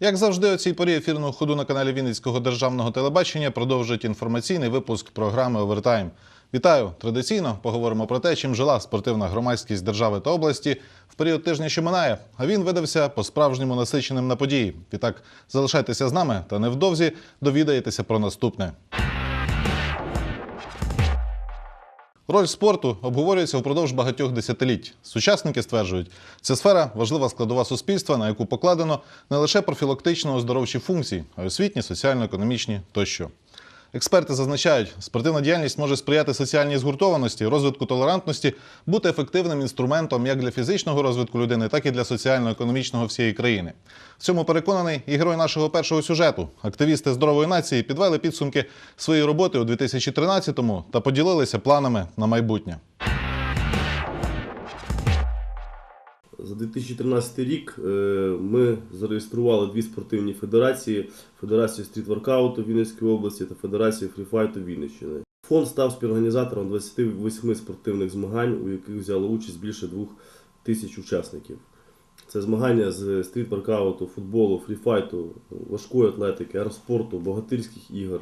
Як завжди, у цій порі ефірного ходу на каналі Вінницького державного телебачення продовжують інформаційний випуск програми Овертайм. Вітаю! Традиційно поговоримо про те, чим жила спортивна громадськість держави та області в період тижня, що минає. А він видався по-справжньому насиченим на події. Відтак залишайтеся з нами та невдовзі довідаєтеся про наступне. Роль спорту обговорюється впродовж багатьох десятиліть. Сучасники стверджують, ця сфера важлива складова суспільства, на яку покладено не лише профілактично оздоровчі функції, а й освітні, соціально-економічні тощо. Експерти зазначають, спортивна діяльність може сприяти соціальній згуртованості, розвитку толерантності, бути ефективним інструментом як для фізичного розвитку людини, так і для соціально-економічного всієї країни. В цьому переконаний і герой нашого першого сюжету. Активісти здорової нації підвели підсумки своєї роботи у 2013-му та поділилися планами на майбутнє. За 2013 рік е, ми зареєстрували дві спортивні федерації: Федерацію стрітворкауту Вінницької області та Федерацію фріфайту Вінниччини. Фонд став співорганізатором 28 спортивних змагань, у яких взяло участь більше двох тисяч учасників. Це змагання з стріт-воркауту, футболу, фріфайту, важкої атлетики, аероспорту, богатирських ігор,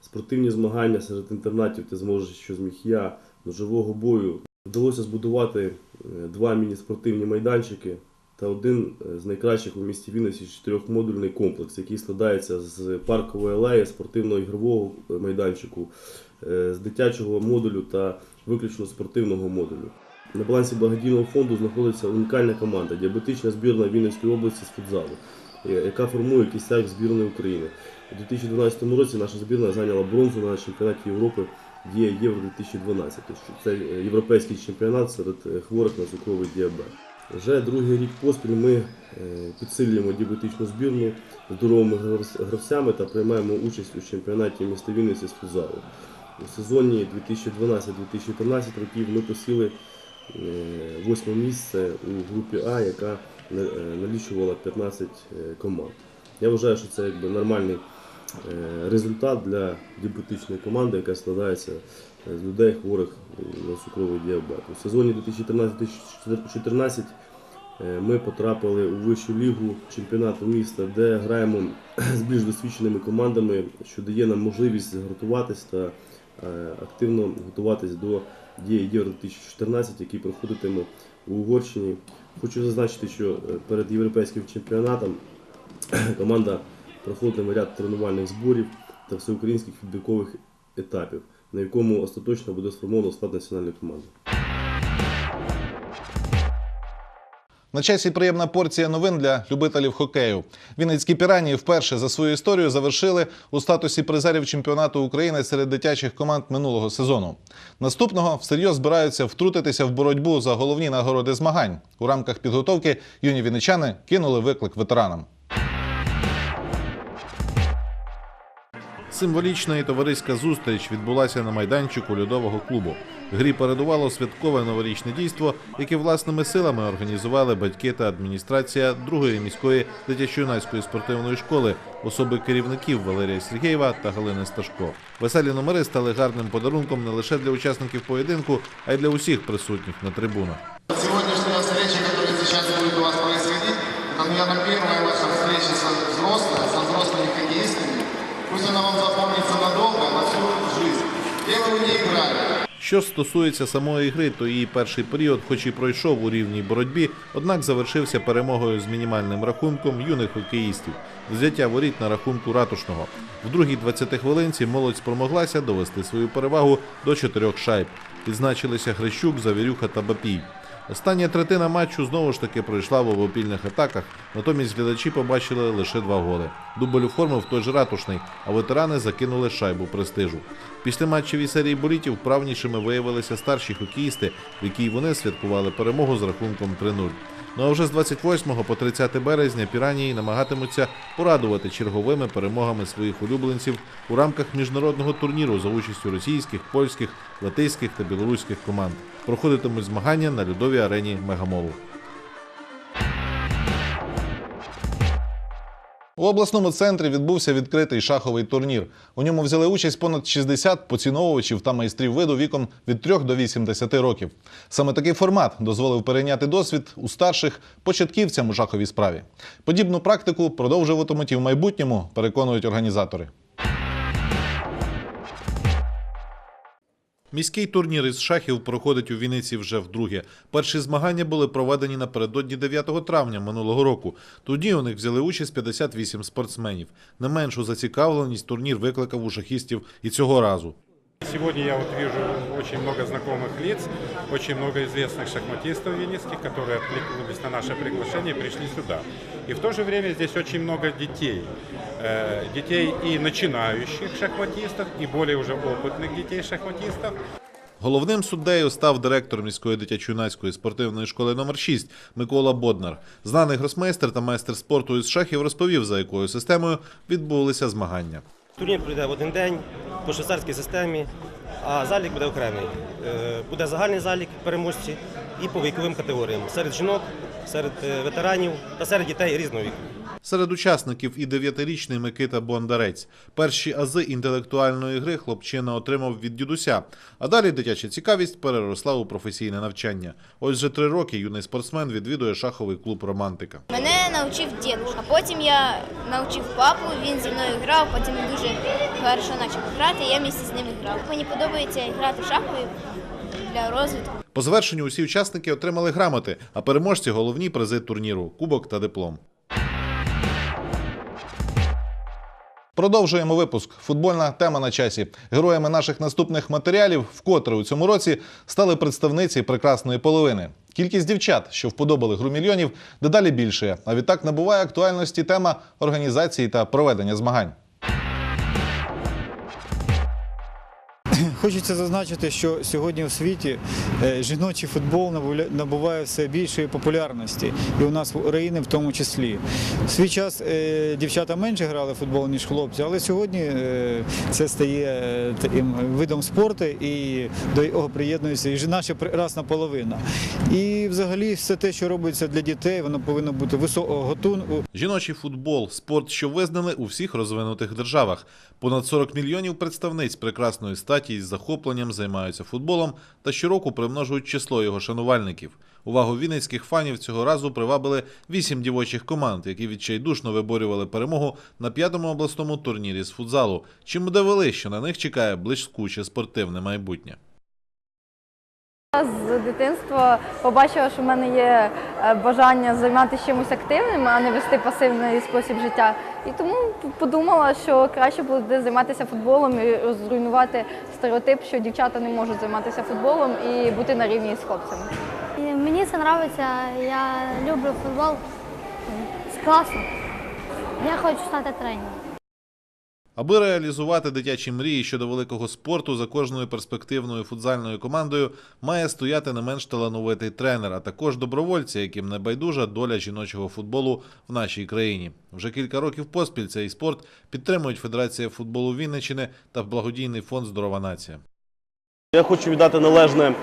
спортивні змагання серед інтернатів ти зможеш, що зміг я, ножового бою. Вдалося збудувати е, два міні-спортивні майданчики та один е, з найкращих у місті Вінниці чотирьохмодульний комплекс, який складається з паркової алеї, спортивного ігрового е, майданчику, з дитячого модулю та виключно спортивного модулю. На балансі благодійного фонду знаходиться унікальна команда діабетична збірна Вінницької області з футзалу, яка формує кістяк збірної України. У 2012 році наша збірна зайняла бронзу на чемпіонаті Європи Дія Євро 2012. Це е, європейський чемпіонат серед е, хворих на цукровий діабет. Вже другий рік поспіль ми е, підсилюємо діабетичну збірну здоровими гравцями та приймаємо участь у чемпіонаті міста Вінниці з футзалу. У сезоні 2012-2013 років ми посіли е, восьме місце у групі А, яка е, налічувала 15 е, команд. Я вважаю, що це якби нормальний е, результат для діабетичної команди, яка складається е, з людей хворих на цукровий діабет. У сезоні 2013-2014 е, ми потрапили у вищу лігу чемпіонату міста, де граємо з більш досвідченими командами, що дає нам можливість згуртуватись та е, активно готуватись до дії Євро 2014, який проходитиме у Угорщині. Хочу зазначити, що е, перед європейським чемпіонатом команда проходитиме ряд тренувальних зборів та всеукраїнських відбіркових етапів, на якому остаточно буде сформовано склад національної команди. На часі приємна порція новин для любителів хокею. Вінницькі піранії вперше за свою історію завершили у статусі призерів чемпіонату України серед дитячих команд минулого сезону. Наступного всерйоз збираються втрутитися в боротьбу за головні нагороди змагань. У рамках підготовки юні вінничани кинули виклик ветеранам. Символічна і товариська зустріч відбулася на майданчику льодового клубу. Грі передувало святкове новорічне дійство, яке власними силами організували батьки та адміністрація другої міської дитячо-юнацької спортивної школи, особи керівників Валерія Сергєєва та Галини Сташко. Веселі номери стали гарним подарунком не лише для учасників поєдинку, а й для усіх присутніх на трибунах. Сегодняшняя встреча, которая сейчас будет у вас происходить, это, наверное, первая ваша со Що стосується самої гри, то її перший період, хоч і пройшов у рівній боротьбі, однак завершився перемогою з мінімальним рахунком юних хокеїстів, взяття воріт на рахунку ратушного. В другій 20 хвилинці молодь спромоглася довести свою перевагу до чотирьох шайб. Відзначилися Грищук, Завірюха та Бапій. Остання третина матчу знову ж таки пройшла в обопільних атаках, натомість глядачі побачили лише два голи. Дубль оформив той же ратушний, а ветерани закинули шайбу престижу. Після матчевій серії болітів вправнішими виявилися старші хокеїсти, в якій вони святкували перемогу з рахунком 3-0. Ну а вже з 28 по 30 березня піранії намагатимуться порадувати черговими перемогами своїх улюбленців у рамках міжнародного турніру за участю російських, польських, латиських та білоруських команд. Проходитимуть змагання на льодовій арені Мегамолу. У обласному центрі відбувся відкритий шаховий турнір. У ньому взяли участь понад 60 поціновувачів та майстрів виду віком від 3 до 80 років. Саме такий формат дозволив перейняти досвід у старших початківцям у шаховій справі. Подібну практику продовжуватимуть і в майбутньому, переконують організатори. Міський турнір із шахів проходить у Вінниці вже вдруге. Перші змагання були проведені напередодні 9 травня минулого року. Тоді у них взяли участь 58 спортсменів. Не меншу зацікавленість турнір викликав у шахістів і цього разу. Сегодня я вот вижу очень много знакомых лиц, очень много известных шахматистов винницких, которые откликнулись на наше приглашение и пришли сюда. И в то же время здесь очень много детей. Э, Детей и начинающих шахматистов, и более уже опытных детей-шахматистов. Головним суддею став директор міської дитячо-юнацької спортивної школи номер 6 Микола Боднар. Знаний гросмейстер та майстер спорту із шахів розповів, за якою системою відбулися змагання. Турнір пройде в один день по швейцарській системі, а залік буде окремий. Е, Буде загальний залік переможці і по віковим категоріям серед жінок, серед е, ветеранів та серед дітей різного віку. Серед учасників і дев'ятирічний Микита Бондарець. Перші ази інтелектуальної гри хлопчина отримав від дідуся, а далі дитяча цікавість переросла у професійне навчання. Ось вже три роки юний спортсмен відвідує шаховий клуб Романтика. Мене навчив дідусь, а потім я навчив папу, він зі мною грав, потім дуже хорошо почав грати, я місті з ним грав. Мені подобається грати шахи для розвитку. По завершенню усі учасники отримали грамоти, а переможці головні призи турніру кубок та диплом. Продовжуємо випуск. Футбольна тема на часі. Героями наших наступних матеріалів вкотре у цьому році стали представниці прекрасної половини. Кількість дівчат, що вподобали гру мільйонів, дедалі більше. А відтак набуває актуальності тема організації та проведення змагань. Хочеться зазначити, що сьогодні у світі е, жіночий футбол набуває все більшої популярності, і у нас в Україні в тому числі. В свій час е, дівчата менше грали футбол, ніж хлопці, але сьогодні е, це стає таким видом спорту, і до його приєднується і наша прекрасна половина. І взагалі все те, що робиться для дітей, воно повинно бути високого готунку. Жіночий футбол спорт, що визнали у всіх розвинутих державах. Понад 40 мільйонів представниць прекрасної статі із захопленням займаються футболом та щороку примножують число його шанувальників. Увагу вінницьких фанів цього разу привабили вісім дівочих команд, які відчайдушно виборювали перемогу на п'ятому обласному турнірі з футзалу, чим довели, що на них чекає блискуче спортивне майбутнє. З дитинства побачила, що в мене є е, бажання займатися чимось активним, а не вести пасивний спосіб життя. І тому подумала, що краще буде займатися футболом і зруйнувати стереотип, що дівчата не можуть займатися футболом і бути на рівні з хлопцями. Мені це подобається, я люблю футбол. Це класно. Я хочу стати тренером. Аби реалізувати дитячі мрії щодо великого спорту, за кожною перспективною футзальною командою має стояти не менш талановитий тренер, а також добровольці, яким не байдужа доля жіночого футболу в нашій країні. Вже кілька років поспіль цей спорт підтримують Федерація футболу Вінниччини та благодійний фонд Здорова нація. Я хочу віддати належне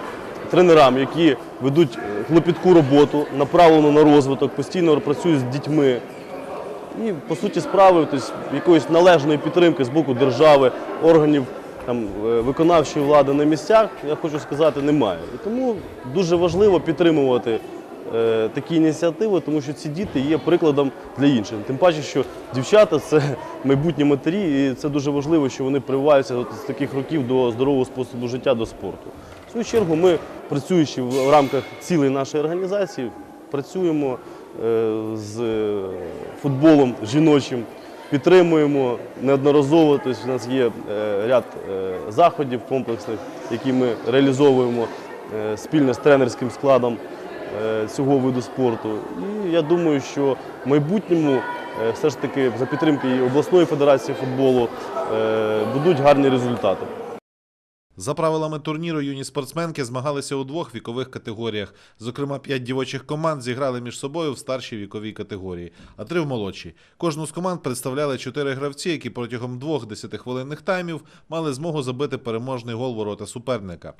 тренерам, які ведуть е, клопітку роботу, направлену на розвиток, постійно працюють з дітьми. І, по суті, справи якоїсь належної підтримки з боку держави, органів там, е, виконавчої влади на місцях, я хочу сказати, немає. І тому дуже важливо підтримувати е, такі ініціативи, тому що ці діти є прикладом для інших. Тим паче, що дівчата це майбутні матері, і це дуже важливо, що вони прививаються з таких років до здорового способу життя, до спорту. В свою чергу, ми, працюючи в рамках цілої нашої організації, працюємо з е, футболом жіночим, підтримуємо неодноразово. Тобто у нас є е, ряд е, заходів комплексних, які ми реалізовуємо спільно з тренерським складом цього виду спорту. І я думаю, що в майбутньому все ж таки за підтримки обласної федерації футболу будуть гарні результати. За правилами турніру юні спортсменки змагалися у двох вікових категоріях. Зокрема, п'ять дівочих команд зіграли між собою в старшій віковій категорії, а три в молодшій. Кожну з команд представляли чотири гравці, які протягом двох десятихвилинних таймів мали змогу забити переможний гол ворота суперника.